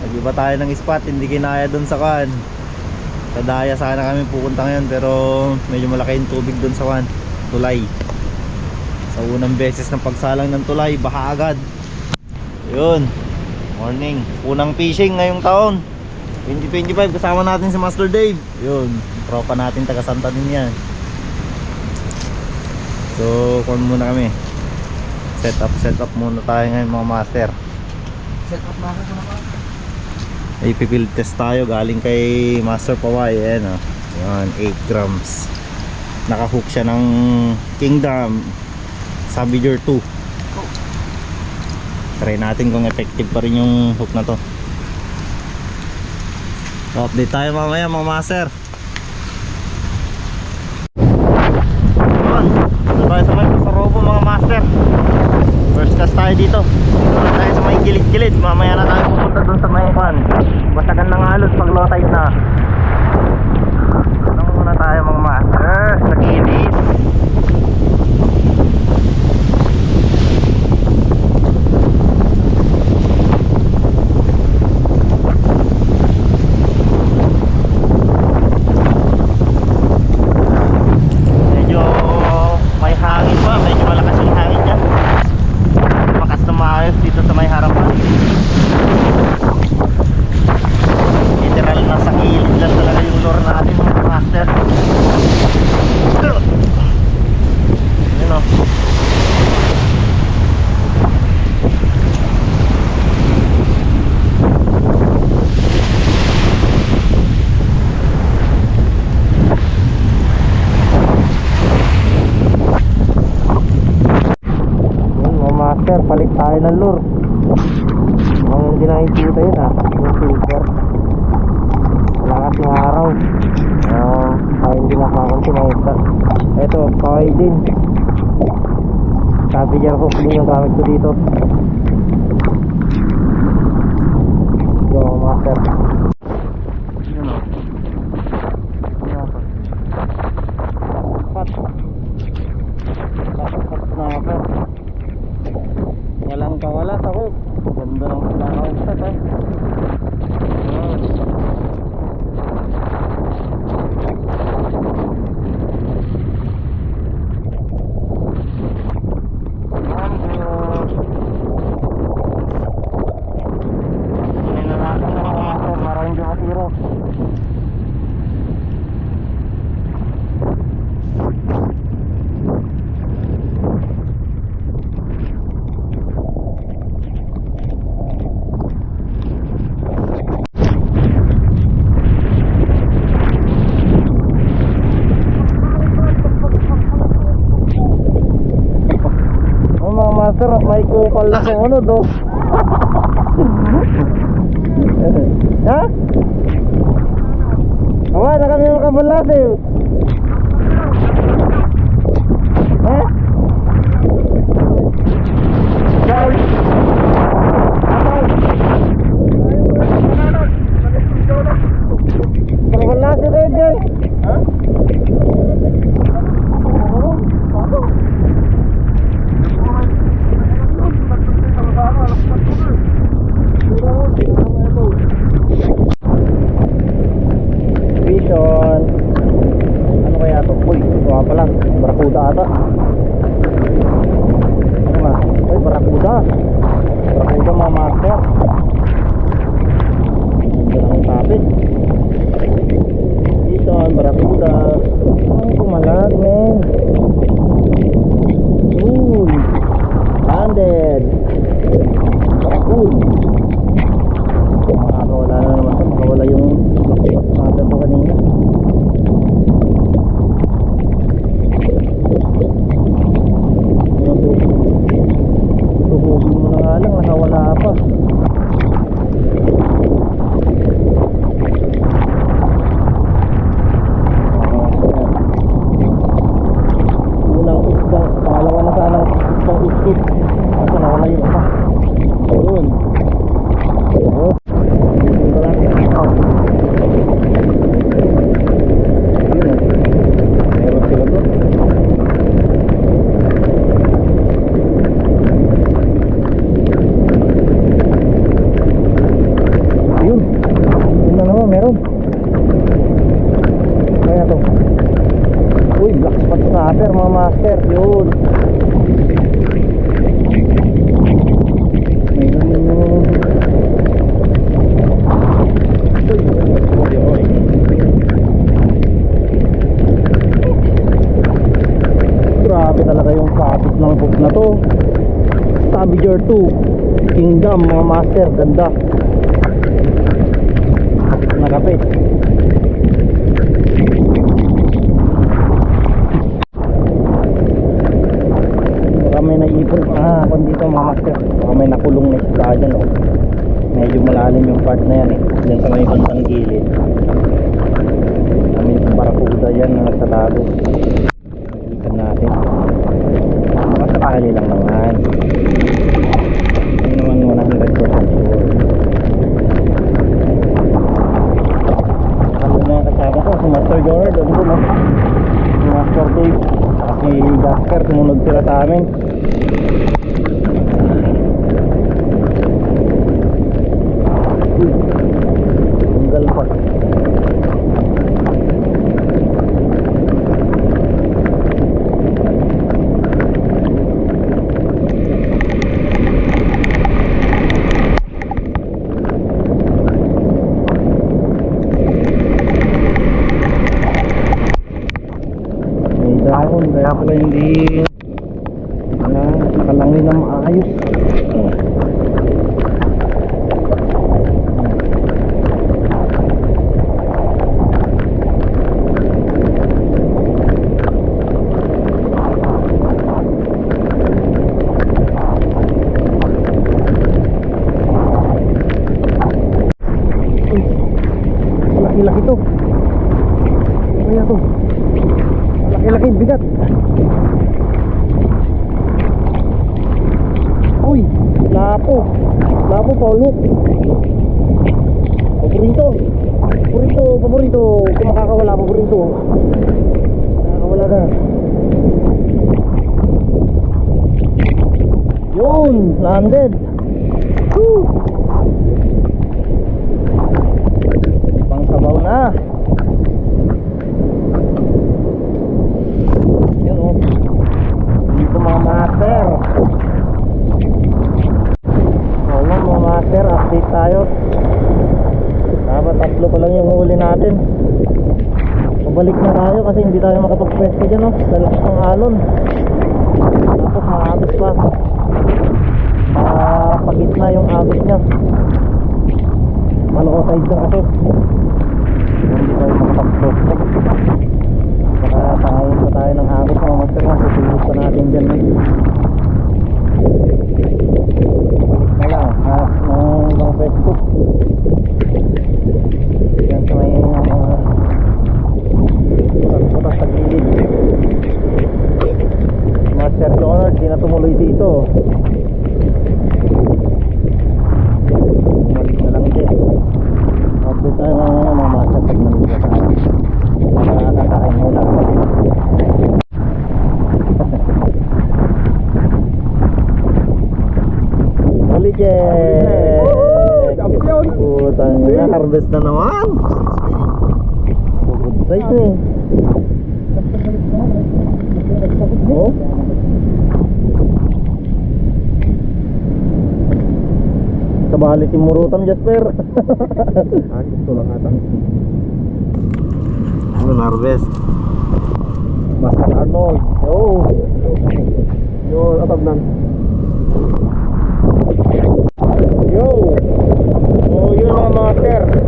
Nag-iba tayo ng spot, hindi kinaya dun sa kan. Sa daya sana kami pupunta ngayon pero medyo malaki yung tubig dun sa kan. Tulay. Sa unang beses ng pagsalang ng tulay, baha agad. Yun. Morning. Unang fishing ngayong taon. 2025 kasama natin si Master Dave. Yun. Tropa natin taga Santa din yan. So, kung muna kami set up set up muna tayo ngayon mga master Set up na ako pipil test tayo. Galing kay Master Paway ayan o yan 8 grams. Nakahook siya ng Kingdom. Sabiger 2 try natin kung effective pa rin yung hook na to. Update tayo mamaya mga master yun dito tayo sa may pasarobo mga master First class tayo dito. Dito tayo gilid-gilid. Mamaya na tayo pupunta dun sa may pan. Basagan ng alon pag low tide na. Ano muna tayo mga master sa gilid. Medyo may hangin pa. Medyo malakas yung hangin dyan makas na maayos dito sa may harapan literal na sa gilid lang talaga yung lure natin mga master yun o yun mga master palit tayo ng lure ang hindi nakikita yun ha yung silver. Wala kasi araw. Uh, ay hindi nakakunti makita eto kaway din. Sabi niya hook din yung gamit ko dito. Mga master yun o Yun o. Pat. Pat, pat, snapper. Walang kawala sa hook. Ganda ng pinaka-hook eh. Yun. Kunin na natin ang mga master para hindi masiro. Oh, mga master, may kupal na sa ano do. ha? Awa, na kami yung kabalas eh. Ha? Guys. Kabalas eh kayo dyan. Ha? Vision. Ano kaya to? Uy, ito nga pala. Barakuda ata. Ano nga? Uy, barakuda. Barakuda mga master. Ganda ng tapit. Vision, barakuda. Ang kumalag, men. Uy. Landed. Barakuda. Makakawala na naman ito. Makawala yung mata ko kanina. Tuhugin mo na nga lang, nakawala pa. na naman, meron. Kaya to. Uy, black spot snapper mga master. Yun. Meron yung... Uy, uy, uy. Grabe talaga yung kapit ng hook na to. Stavager 2 Kingdom mga master, ganda. Kapit na kapit. Baka may naipon ah, kung dito mga master. Baka may nakulong na isda dyan oh. Medyo malalim yung part na yan eh. Diyan sa may bandang gilid. Kami barakuda yan na nagtatago. Nakikita natin. Baka sakali lang naman. Hindi naman 100% sure. Ano na kasama ko? Si Master Jordan, doon po no? Si Master Dave, si Jasper, sumunod sila sa amin. aprendí lapo. Lapo, Paulo. Paborito. Paborito, paborito. Kung makakawala, paborito. Nakakawala na. Yun, landed. Woo! Pang sabaw na. Yun oh. Dito mga master. So yun mga master, update tayo. Dapat tatlo pa lang yung huli natin. Pabalik na tayo kasi tayo makapag-pwesto dyan oh. Sa lakas ng alon. Tapos maagos pa. Ah, pagitna yung agos niya. Maloko side na kasi. Hindi tayo makapag-pwesto. Baka pangayin pa tayo ng agos mga master na susulit pa natin dyan eh. Wala, hanap ng ibang pwesto. Yan sa may mga putas sa gilid. Master Leonard, di na tumuloy dito. Bumalik na lang din. Update tayo mga mga master pag nandito tayo. Para kakain mo lang. Check! Putang na, harvest na naman! Good. Oh? Kabali si Murutam Jasper. Ah, gusto lang atang. Ano harvest? Master Arnold. Oh. Yun, atab nang. Yo! Oh, yun mga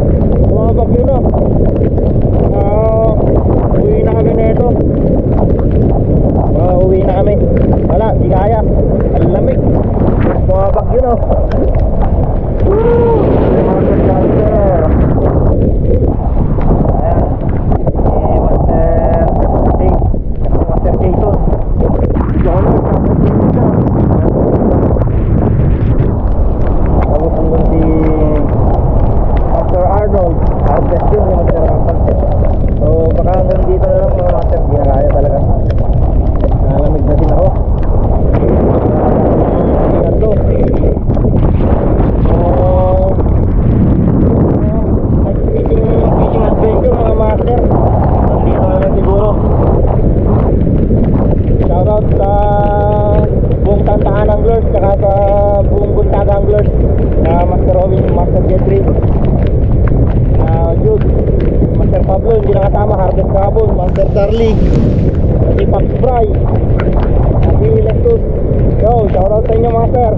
Shout out sa inyo mga sir.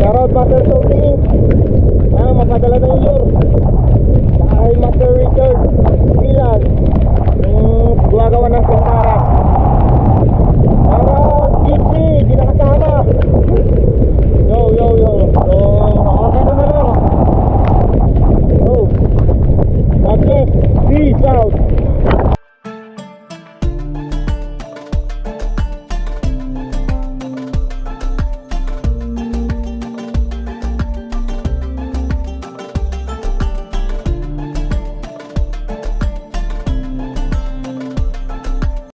Shout out Master Sophie Inc. Ah, mapadala na yun. Dahil Master Richard Pilas. Yung gumagawa ng kumpara.